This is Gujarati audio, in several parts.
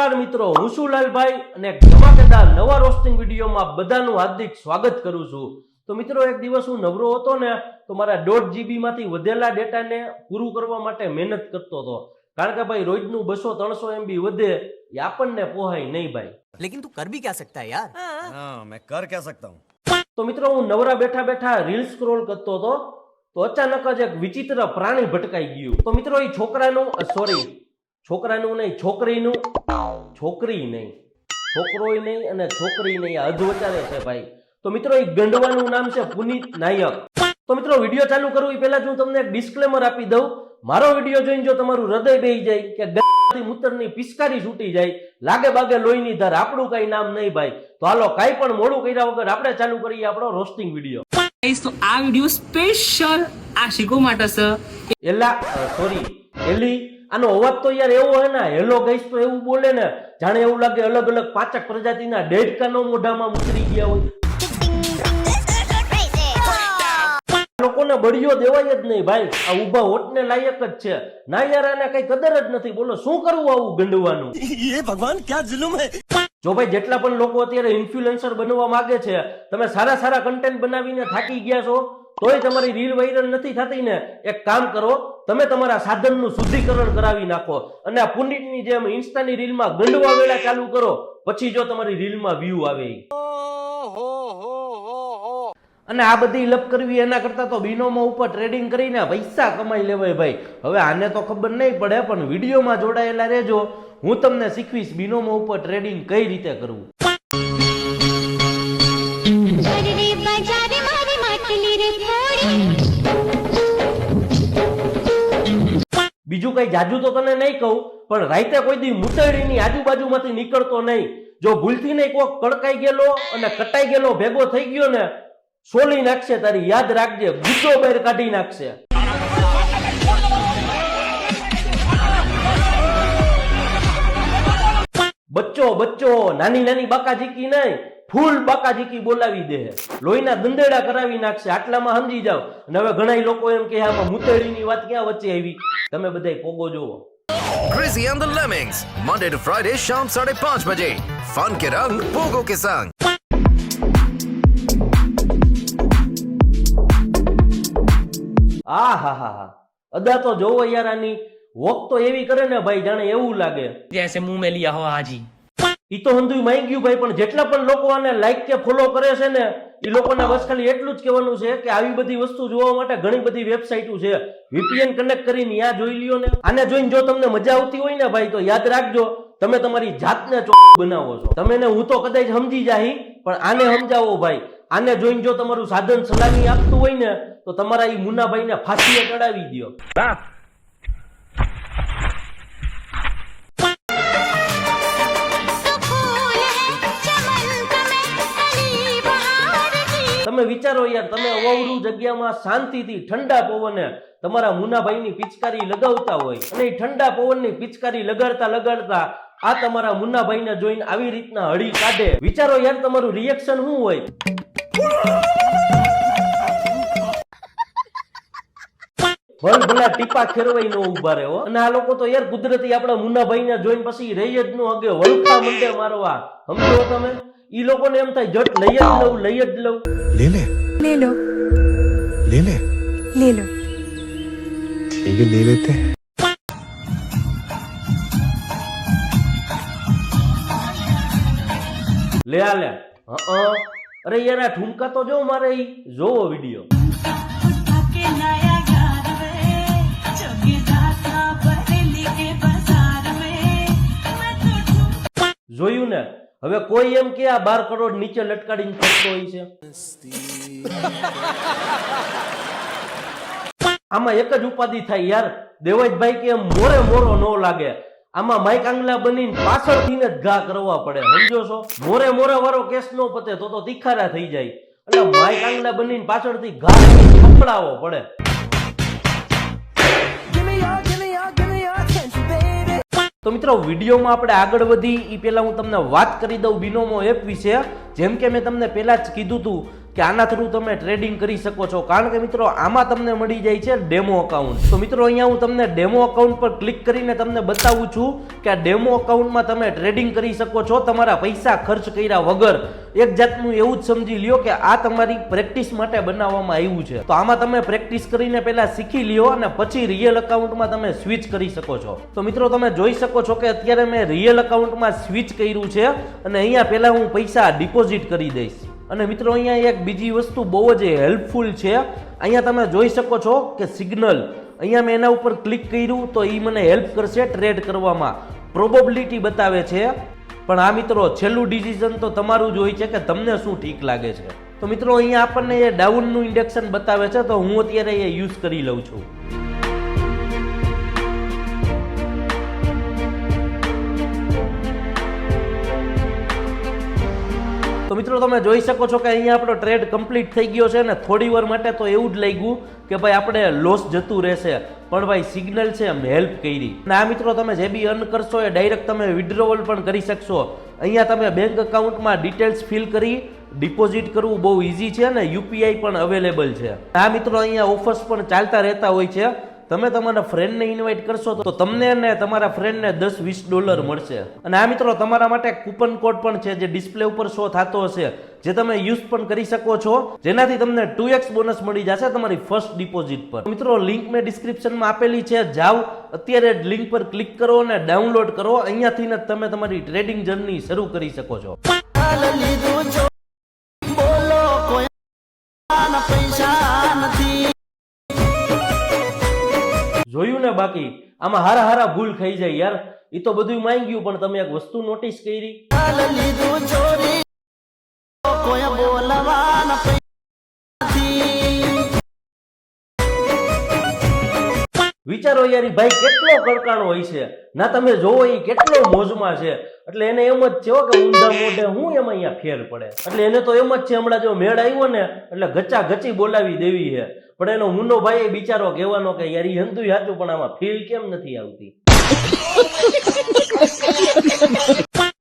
નમસ્કાર મિત્રો હું છું લાલભાઈ અને ધમાકેદાર નવા રોસ્ટિંગ વિડીયોમાં બધાનું હાર્દિક સ્વાગત કરું છું. તો મિત્રો એક દિવસ હું નવરો હતો ને તો મારા દોઢ જીબીમાંથી વધેલા ડેટાને પૂરું કરવા માટે મહેનત કરતો હતો. કારણ કે ભાઈ રોજનું બસો ત્રણસો એમબી વધે એ આપણને પોહાય નહીં ભાઈ. લેકિન તું કર ભી ક્યા સકતા યાર? મેં કર ક્યા સકતા હું? તો મિત્રો હું નવરા બેઠા બેઠા રીલ સ્ક્રોલ કરતો હતો તો અચાનક જ એક વિચિત્ર પ્રાણી ભટકાઈ ગયું. તો મિત્રો એ છોકરાનું સોરી છોકરાનું નહીં છોકરીનું? છોકરી નહીં. છોકરોય નહીં અને છોકરી નહીં. આ હદ વચારે છે ભાઈ. તો મિત્રો એ ગંડવાનું નામ છે પુનીત નાયક. તો મિત્રો વીડિયો ચાલુ કરું એ પહેલા હું તમને એક ડિસ્ક્લેમર આપી દઉં. મારો વીડિયો જોઈને જો તમારું હૃદય બેહી જાય કે મૂતરની પિસ્કારી છૂટી જાય લાગે બાગે લોહીની ધાર આપણું કઈ નામ નહીં ભાઈ. તો હાલો કાંઈ પણ મોડું કર્યા વગર આપણે ચાલુ કરીએ આપણો રોસ્ટિંગ વીડિયો. ગાઈસ તો આ વીડિયો સ્પેશિયલ આ આશિકો માટે સર એલા સોરી એલી આનો અવાજ તો યાર એવો હોય ને હેલો ગઈશ તો એવું બોલે ને જાણે એવું લાગે અલગ અલગ પાચક પ્રજાતિના ડેડકાનો મોઢામાં ઉતરી ગયા હોય. લોકોને બળીઓ દેવાય જ નહીં ભાઈ. આ ઊભા હોટને લાયક જ છે. ના યાર આને કઈ કદર જ નથી. બોલો શું કરવું આવું ગંડવાનું? એ ભગવાન ક્યાં જુલુમ હે? જો ભાઈ જેટલા પણ લોકો અત્યારે ઇન્ફ્લુએન્સર બનવા માંગે છે તમે સારા સારા કન્ટેન્ટ બનાવીને થાકી ગયા છો? તોય તમારી રીલ વાયરલ નથી થતી ને, એક કામ કરો, તમે તમારા સાધનનું શુદ્ધિકરણ કરાવી નાખો અને આ પુનિતની જેમ ઇન્સ્ટાની રીલમાં ગંડવા વેળા ચાલુ કરો, પછી જો તમારી રીલમાં વ્યૂ આવે અને આ બધી લપ કરવી એના કરતા તો બિનોમો ઉપર ટ્રેડિંગ કરીને પૈસા કમાઈ લેવાય ભાઈ. હવે આને તો ખબર નહીં પડે, પણ વિડીયોમાં જોડાયેલા રહેજો. હું તમને શીખવીશ બિનોમો ઉપર ટ્રેડિંગ કઈ રીતે કરવું. બીજું કઈ જાજુ તો તને નહીં કહું, પણ રાતે કોઈ દી મુતળીની આજુબાજુમાંથી નીકળતો નહીં. જો ભૂલથી નહીં કોક કડકાઈ ગયેલો અને કટાઈ ગયેલો ભેગો થઈ ગયો ને, સોલી નાખશે, તારી યાદ રાખજે, ગુસ્સો બહાર કાઢી નાખશે. બચ્ચો બચ્ચો નાની નાની બાકાજીકી નહીં ફૂલ બાકાજીકી બોલાવી દે લોહીના દંદેડા કરાવી નાખશે આટલામાં સમજી જાવ અને હવે ઘણા લોકો એમ કે આમાં મુતેડીની વાત ક્યાં વચ્ચે આવી તમે બધાય પોગો જોવો Crazy and the Lemmings, Monday to Friday शाम साढ़े पाँच बजे फन के रंग पोगो के संग આ હા હા હા અદા તો જોવો યાર આની વોક તો એવી કરે ને ભાઈ જાણે એવું લાગે. જૈસે મુંહ મે લિયા હો હાજી. ઈ તો હંધુય માંગ્યું ભાઈ પણ જેટલા પણ લોકો આને લાઈક કે ફોલો કરે છે ને એ લોકોના બસ ખાલી એટલું જ કહેવાનું છે કે આવી બધી વસ્તુ જોવા માટે ઘણી બધી વેબસાઇટો છે. વીપીએન કનેક્ટ કરીને યા જોઈ લ્યો ને. આને જોઈને જો તમને મજા આવતી હોય ને ભાઈ તો યાદ રાખજો તમે તમારી જાતને બનાવો છો. તમે ને હું તો કદાચ સમજી જાહી પણ આને સમજાવો ભાઈ. આને જોઈને જો તમારું સાધન સલામી આપતું હોય ને તો તમારા એ મુનાભાઈને ફાંસીએ ચડાવી દો તમે વિચારો યાર, તમે અવાવડું જગ્યામાં શાંતિથી ઠંડા પવને તમારા મુનાભાઈની પિચકારી લગાવતા હોય અને ઠંડા પવનની પિચકારી લગાડતા લગાડતા આ તમારા મુનાભાઈને જોઈને આવી રીતના હળી કાઢે. વિચારો યાર, તમારું રિએક્શન શું હોય? ભલ ભલા ટીપા ખેરવાઈ નો ઊભા રહે અને આ લોકો તો યાર કુદરતી આપણા મુન્નાભાઈને જોઈને પછી રહી જ નો અગે વલખા મંડે મારવા. સમજો તમે? ઈ લોકોને એમ થાય જટ લઈ જ લઉં લઈ જ લઉં ले ले ले लो ले ले ले लो ठीक है ले लेते हैं લે આ લે હં. અરે યાર આ ઠુમકા તો જો મારે ઈ જોવો વિડીયો જોયું ને હવે કોઈ એમ કે આ બાર કરોડ નીચે લટકાડીને ફરતો હોય છે. આમાં એક જ ઉપાધિ થાય યાર. દેવાજભાઈ કે મોરે મોરો ન લાગે. આમાં માઇક આંગલા બનીને પાછળથી જ ઘા કરવા પડે. સમજો છો? મોરે મોરે વાળો કેસ નો પતે તો તો તીખારા થઈ જાય. એટલે માઇક આંગલા બનીને પાછળથી ઘા કપડાવો પડે. તો મિત્રો, વિડીયોમાં આપણે આગળ વધી એ પહેલાં હું તમને વાત કરી દઉં બિનોમો એપ વિશે. જેમ કે મેં તમને પહેલાં જ કીધું હતું કે આના થ્રુ તમે ટ્રેડિંગ કરી શકો છો. કારણ કે મિત્રો, આમાં તમને મળી જાય છે ડેમો અકાઉન્ટ તો મિત્રો, અહીંયા હું તમને ડેમો અકાઉન્ટ પર ક્લિક કરીને તમને બતાવું છું કે આ ડેમો અકાઉન્ટમાં તમે ટ્રેડિંગ કરી શકો છો. તમારા પૈસા ખર્ચ કર્યા વગર. એક જાતનું એવું જ સમજી લ્યો કે આ તમારી પ્રેક્ટિસ માટે બનાવવામાં આવ્યું છે. તો આમાં તમે પ્રેક્ટિસ કરીને પહેલા શીખી લ્યો અને પછી રિયલ અકાઉન્ટમાં તમે સ્વિચ કરી શકો છો. તો મિત્રો, તમે જોઈ શકો છો કે અત્યારે મેં રિયલ અકાઉન્ટમાં સ્વિચ કર્યું છે અને અહીંયા પહેલા હું પૈસા ડિપોઝિટ કરી દઈશ. અને મિત્રો, અહીંયા એક બીજી વસ્તુ બહુ જ હેલ્પફુલ છે. અહીંયા તમે જોઈ શકો છો કે સિગ્નલ અહીંયા મેં એના ઉપર ક્લિક કર્યું તો એ મને હેલ્પ કરશે ટ્રેડ કરવામાં. પ્રોબેબિલિટી બતાવે છે. પણ આ મિત્રો, છેલ્લું ડિસિઝન તો તમારું જ હોય છે કે તમને શું ઠીક લાગે છે. તો મિત્રો, અહીંયા આપણને એ ડાઉનનું ઇન્ડેક્શન બતાવે છે, તો હું અત્યારે એ યુઝ કરી લઉં છું. મિત્રો, તમે જોઈ શકો છો કે અહીંયા આપણો ટ્રેડ કમ્પ્લીટ થઈ ગયો છે ને થોડી વાર માટે તો એવું જ લાગ્યું કે ભાઈ આપણે લોસ જતું રહેશે. પણ ભાઈ સિગ્નલ છે એમ હેલ્પ કરી. અને આ મિત્રો, તમે જે બી અર્ન કરશો એ ડાયરેક્ટ તમે વિડ્રોવલ પણ કરી શકશો. અહીંયા તમે બેંક અકાઉન્ટમાં ડિટેલ્સ ફિલ કરી ડિપોઝિટ કરવું બહુ ઇઝી છે અને યુપીઆઈ પણ અવેલેબલ છે. આ મિત્રો, અહીંયા ઓફર્સ પણ ચાલતા રહેતા હોય છે. તમે તમારા ફ્રેન્ડને ઇન્વાઇટ કરશો તો તમને અને તમારા ફ્રેન્ડને દસ વીસ ડોલર મળશે. અને આ મિત્રો તમારા માટે કૂપન કોડ પણ છે જે ડિસ્પ્લે ઉપર શો થતો હશે. જે તમે યુઝ પણ કરી શકો છો. જેનાથી તમને ટુ એક્સ બોનસ મળી જશે તમારી ફર્સ્ટ ડિપોઝિટ પર. મિત્રો લિંક મેં ડિસ્ક્રિપ્શનમાં આપેલી છે. જાઓ, અત્યારે લિંક પર ક્લિક કરો અને ડાઉનલોડ કરો. અહીંયાથી તમે તમારી ટ્રેડિંગ જર્ની શરૂ કરી શકો છો. બાકી. આમાં હારા હારા ભૂલ ખાઈ જાય યાર. એ તો બધું માંગ્યું પણ તમે એક વસ્તુ નોટિસ કરી. વિચારો યાર ભાઈ કેટલો કડકાણો હોય છે. ના, તમે જોવો એ કેટલો મોજમાં છે. એટલે એને એમ જ છે કે ઊંધા મોઢે હું એમાં અહીંયા ફેર પડે. એટલે એને તો એમ જ છે હમણાં જો મેળ આવ્યો ને, એટલે ગચા ગચી બોલાવી દેવી છે. પણ એનો મુન્નો ભાઈ બિચારો કહેવાનો કે યાર ઈ હંતું સાચું પણ આમાં ફીલ કેમ નથી આવતી?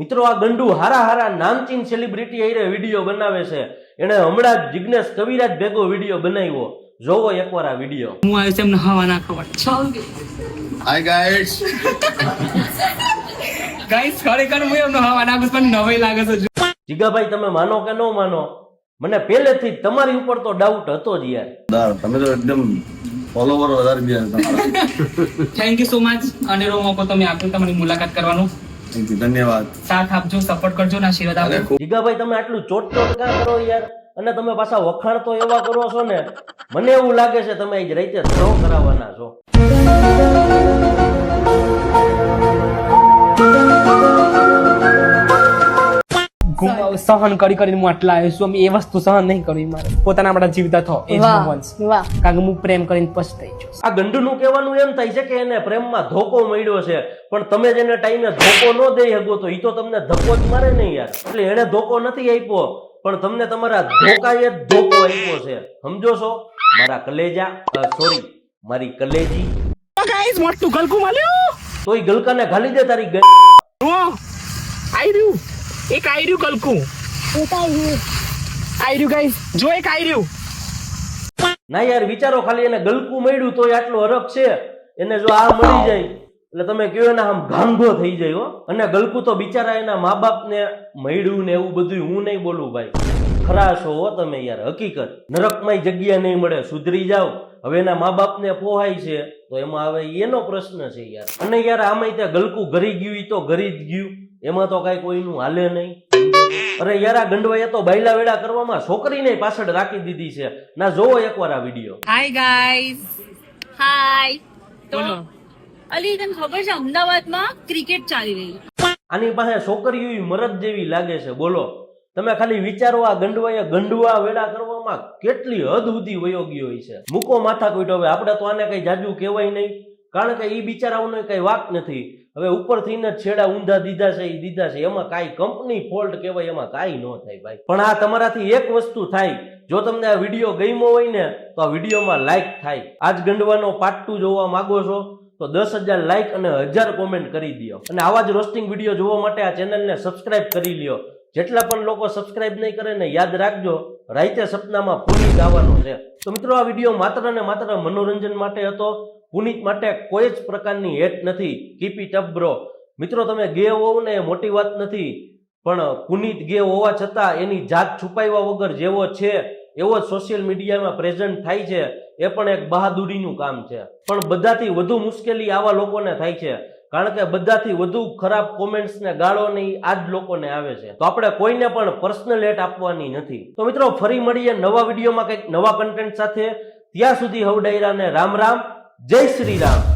મિત્રો આ ગંડુ હારા હારા નામચીન સેલિબ્રિટી આઈને વીડિયો બનાવે છે. એને હમણાં જ જિગ્નેશ કવિરાજ ભેગો વીડિયો બનાવ્યો. જોવો એકવાર આ વીડિયો હું આવ્યો છે એમને હવા ના ખબર. ચાલ Hi ગાઈસ ખરેખર હું એમને હવા નાખું પણ નવાઈ લાગે છે. જીગાભાઈ તમે માનો કે ન માનો? મને પહેલેથી તમારી ઉપર તો ડાઉટ હતો જ યાર. તમે તો એકદમ ફોલોવર વધારે બી થેન્ક યુ સો મચ અને રો મોકો તમે આપ્યો તમારી મુલાકાત કરવાનો. ધન્યવાદ. સાથ આપજો સપોર્ટ કરજો ના આશીર્વાદ આપજો જીગાભાઈ તમે આટલું ચોટ ચોટ કા કરો યાર? અને તમે પાછા વખાણ તો એવા કરો છો ને? મને એવું લાગે છે તમે જ રાતે શો કરાવવાના છો. ગુમાવ સહન કરી કરીને હું આટલા આવ્યો છું. એ વસ્તુ સહન નહીં કરવી મારે. પોતાના આપણા જીવતા થો. એ જ વંશ કારણ કે હું પ્રેમ કરીને પછતાઈ છું. આ ગંડુનું કહેવાનું એમ થાય છે કે એને પ્રેમમાં ધોકો મળ્યો છે. પણ તમે જેને ટાઈમે ધોકો ન દઈ શકો તો એ તો તમને ધક્કો જ મારે નહીં યાર. એટલે એને ધોકો નથી આપ્યો પણ તમને તમારા ધોકાએ ધોકો આપ્યો છે. સમજો છો? મારા કલેજા સોરી મારી કલેજી. ગાઈસ મોટું ગલકું માલ્યું તો એ ગલકાને ઘાલી દે તારી ગઈ આઈ રહ્યું. એક આયર્યું કલકું. આયર્યું. આઈ ગાઈસ જો એક આયર્યું. ના યાર વિચારો ખાલી એને ગલકું મળ્યું તો આટલો હરખ છે. એને જો આ મળી જાય એટલે તમે કહો એને આમ ગાંધો થઈ જાય હો. અને ગલકું તો બિચારા એના મા બાપને મળ્યું ને એવું બધું હું નહીં બોલું ભાઈ. ખરા છો હો તમે યાર હકીકત. નરકમાં જગ્યા નહીં મળે સુધરી જાવ હવે એના મા બાપને પોહાય છે તો એમાં હવે એનો પ્રશ્ન છે યાર. અને યાર આમાં ત્યાં ગલકું ઘરી ગયું ઈ તો ઘરી જ ગયું. એમાં તો કઈ કોઈનું હાલે નહીં. અરે યાર આ ગંડવાએ તો બાયલા વેડા કરવામાં છોકરીને પાછળ રાખી દીધી છે. ના જોવો એકવાર આ વીડિયો. હાય ગાઈઝ હાય તો અલી તને ખબર છે અમદાવાદમાં ક્રિકેટ ચાલી રહી આની પાસે છોકરીઓ મરદ જેવી લાગે છે. બોલો. તમે ખાલી વિચારો આ ગંડવાએ ગંડવા વેડા કરવામાં કેટલી હદ સુધી વયો ગયો હોય છે. મૂકો માથા કોઈ હવે. આપણે તો આને કઈ જાજુ કહેવાય નહીં. કારણ કે એ બિચારાઓને કઈ વાક નથી. હવે ઉપરથી જ છેડા ઊંધા દીધા છે એ દીધા છે. એમાં કાંઈ કંપની ફોલ્ટ કહેવાય, એમાં કાંઈ ન થાય ભાઈ. પણ આ તમારાથી એક વસ્તુ થાય. જો તમને આ વીડિયો ગમ્યો હોય ને, તો આ વિડીયોમાં લાઈક થાય. આજ ગંડવાનો પાર્ટ જોવા માંગો છો, તો દસ હજાર લાઈક અને હજાર કોમેન્ટ કરી દો અને આવા જ રોસ્ટિંગ વીડિયો જોવા માટે આ ચેનલને સબસ્ક્રાઇબ કરી લ્યો. જેટલા પણ લોકો સબસ્ક્રાઇબ નહીં કરે ને, યાદ રાખજો રાઈતે સપનામાં પુનિત આવવાનો છે. તો મિત્રો, આ વીડિયો માત્ર ને માત્ર મનોરંજન માટે હતો. પુનિત માટે કોઈ જ પ્રકારની હેટ નથી. કીપ અપ મિત્રો, તમે ગે હોવ ને એ મોટી વાત નથી, પણ પુનિત ગે હોવા છતાં એની જાત છુપાવ્યા વગર જેવો છે, એવો સોશિયલ મીડિયામાં પ્રેઝન્ટ થાય છે, એ પણ એક બહાદુરીનું કામ છે. પણ બધાથી વધુ મુશ્કેલી આવા લોકોને થાય છે, કારણ કે બધાથી વધુ ખરાબ કોમેન્ટ્સ ને ગાળો આ જ લોકોને આવે છે. તો આપણે કોઈને પણ પર્સનલ એટ આપવાની નથી. તો મિત્રો, ફરી મળીએ નવા વિડીયોમાં કંઈક નવા કન્ટેન્ટ સાથે. ત્યાં સુધી હવડાયરાને રામ રામ. જય શ્રી રામ.